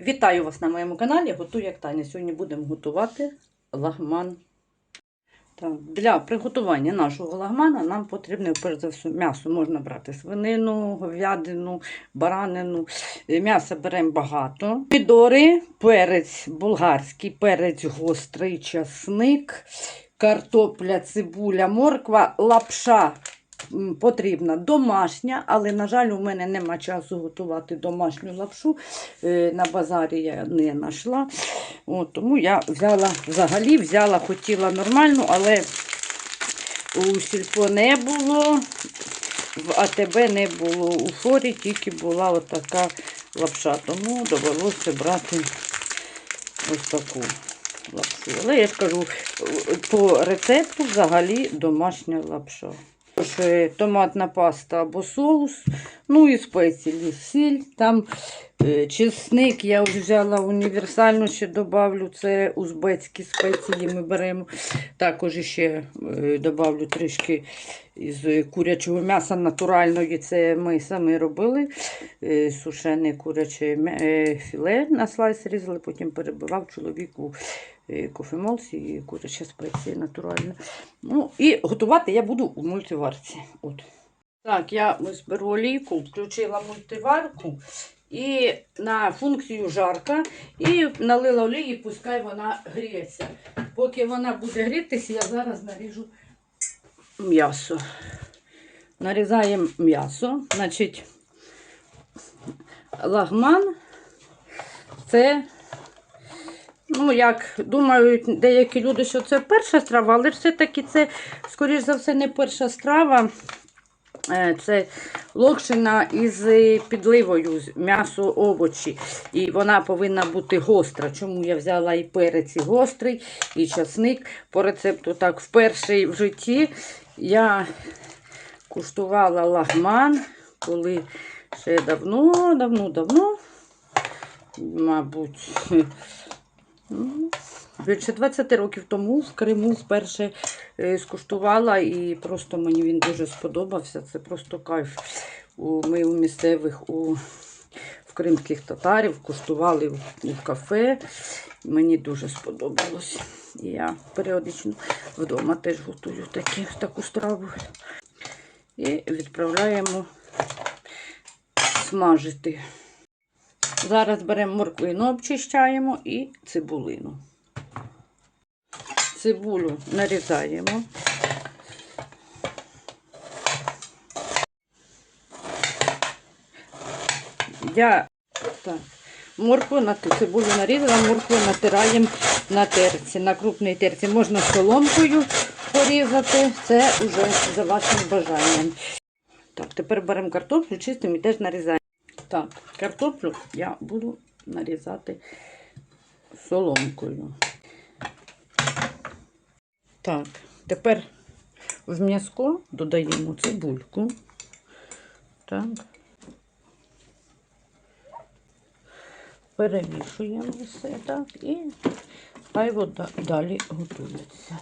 Вітаю вас на моєму каналі. Готую як Таня. Сьогодні будемо готувати лагман. Так, для приготування нашого лагмана нам потрібно перш за все м'ясо. Можна брати свинину, говядину, баранину. М'яса беремо багато. Помідори, перець болгарський, перець гострий, часник, картопля, цибуля, морква, лапша потрібна домашня, але, на жаль, у мене нема часу готувати домашню лапшу. Е, На базарі я не знайшла. Тому я взяла взагалі, взяла, хотіла нормальну, але у сільпо не було, в АТБ не було. У форі тільки була отака лапша. Тому довелося брати ось таку лапшу. Але я ж кажу, по рецепту взагалі домашня лапша. Е, Томатна паста або соус, ну і спеції, сіль. Там е, чесник я взяла універсальну, ще добавлю. Це узбецькі спеції ми беремо. Також ще е, добавлю трішки із курячого м'яса натуральної. Це ми самі робили. Сушене куряче філе на слайс різали, потім перебивав чоловіку кофемолці і куряче спеції натуральне. Ну, і готувати я буду у мультиварці. От. Так, я ось беру олійку, включила мультиварку і на функцію жарка і налила олії, пускай вона гріється. Поки вона буде грітися, я зараз наріжу м'ясо. Нарізаємо м'ясо. Значить, лагман це Ну, як думають деякі люди, що це перша страва, але все-таки це, скоріш за все, не перша страва. Е, Це локшина із підливою, м'ясо, овочі. І вона повинна бути гостра. Чому я взяла і перець, і гострий, і часник. По рецепту так вперше в житті я куштувала лагман, коли ще давно, давно, давно, мабуть, Більше 20 років тому в Криму вперше е, скуштувала і просто мені він дуже сподобався. Це просто кайф. Ми у місцевих у, в кримських татарів куштували в, кафе. Мені дуже сподобалось. Я періодично вдома теж готую такі, таку страву. І відправляємо смажити. Зараз беремо морквину, обчищаємо і цибулину. Цибулю нарізаємо. Я так, моркву на цибулю нарізала, моркву натираємо на терці. На крупній терці можна соломкою порізати. Це вже за вашим бажанням. Так, тепер беремо картоплю, чистимо і теж нарізаємо. Так, картоплю я буду нарізати соломкою. Так, тепер в м'язко додаємо цибульку. Так. Перемішуємо все так і хай вода далі готується.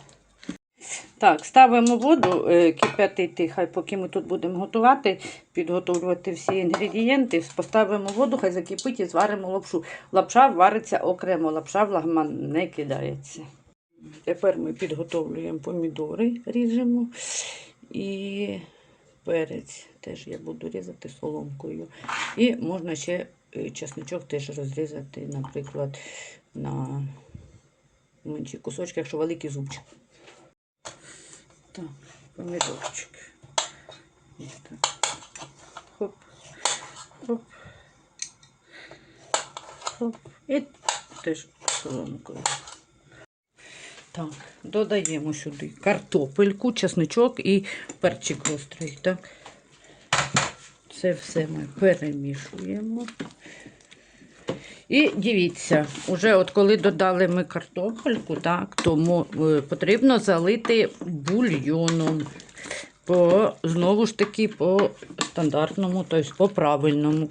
Так, ставимо воду е, кип'ятити, хай поки ми тут будемо готувати, підготовлювати всі інгредієнти, поставимо воду, хай закипить і зваримо лапшу. Лапша вариться окремо, лапша в лагман не кидається. Тепер ми підготовлюємо помідори, ріжемо і перець теж я буду різати соломкою. І можна ще е, чесничок теж розрізати, наприклад, на менші кусочки, якщо великий зубчик. Так, помідорчик. Хоп, хоп, хоп. І теж соломкою. Так, додаємо сюди картопельку, чесничок і перчик гострий. Так. Це все ми перемішуємо. І дивіться, уже от коли додали ми картопельку, так, тому е, потрібно залити бульйоном. По, знову ж таки, по стандартному, тобто по правильному.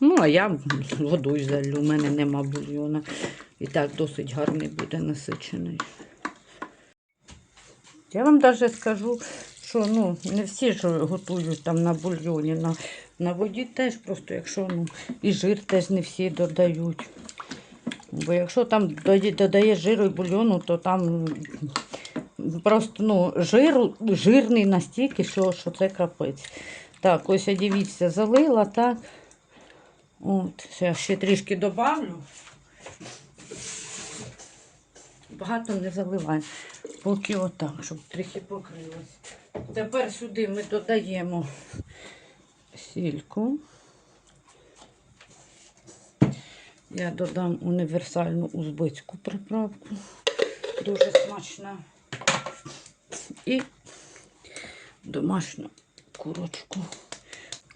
Ну, а я водою залю, у мене нема бульйона. І так досить гарний буде насичений. Я вам навіть скажу, що ну, не всі ж готують там на бульйоні. На, на воді теж просто, якщо ну, і жир теж не всі додають. Бо якщо там додаєш жиру і бульйону, то там просто ну, жиру, жирний настільки, що, що це капець. Так, ось я дивіться, залила, так. От, ще, ще трішки добавлю. Багато не заливаємо. Поки отак, щоб трохи покрилось. Тепер сюди ми додаємо сільку. Я додам універсальну узбецьку приправку. Дуже смачна. І домашню курочку.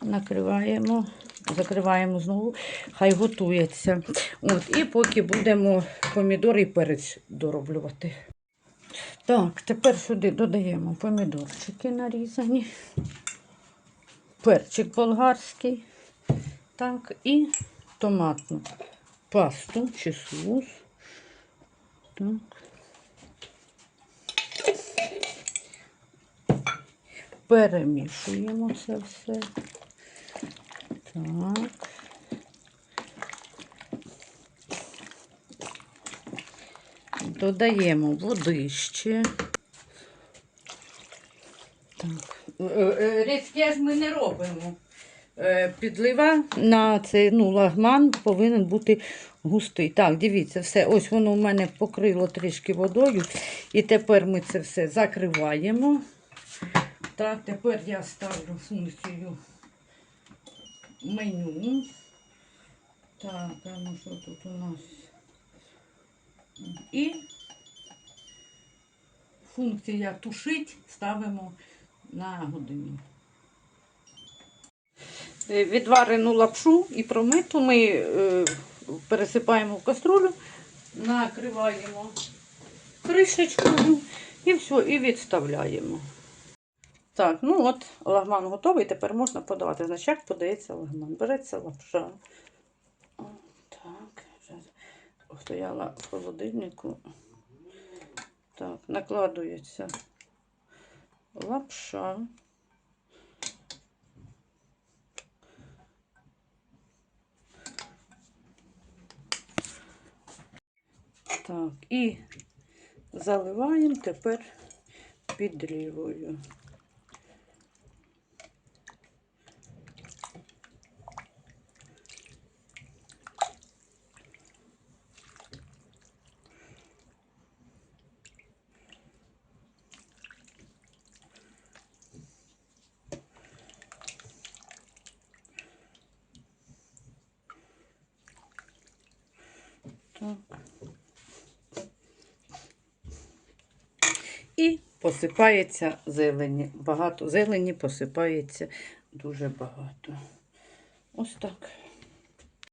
Накриваємо, закриваємо знову, хай готується. От, і поки будемо помідор і перець дороблювати. Так, тепер сюди додаємо помідорчики нарізані, перчик болгарський, так, і томатну пасту чи соус. Так. Перемішуємо це все. Так. Додаємо водище. Так. Е, е, ж ми не робимо. Е, Підлива на цей ну, лагман повинен бути густий. Так, дивіться, все. Ось воно у мене покрило трішки водою. І тепер ми це все закриваємо. Так, тепер я ставлю функцію меню. Так, а ну що тут у нас? І функція тушить ставимо на годину. Е, Відварену лапшу і промиту ми е, пересипаємо в каструлю, накриваємо кришечкою і все, і відставляємо. Так, ну от лагман готовий, тепер можна подавати. Значить, як подається лагман? Береться лапша. Так, стояла в холодильнику. Так, накладується лапша. Так, і заливаємо тепер підливою. І посипається зелені. Багато зелені посипається дуже багато. Ось так.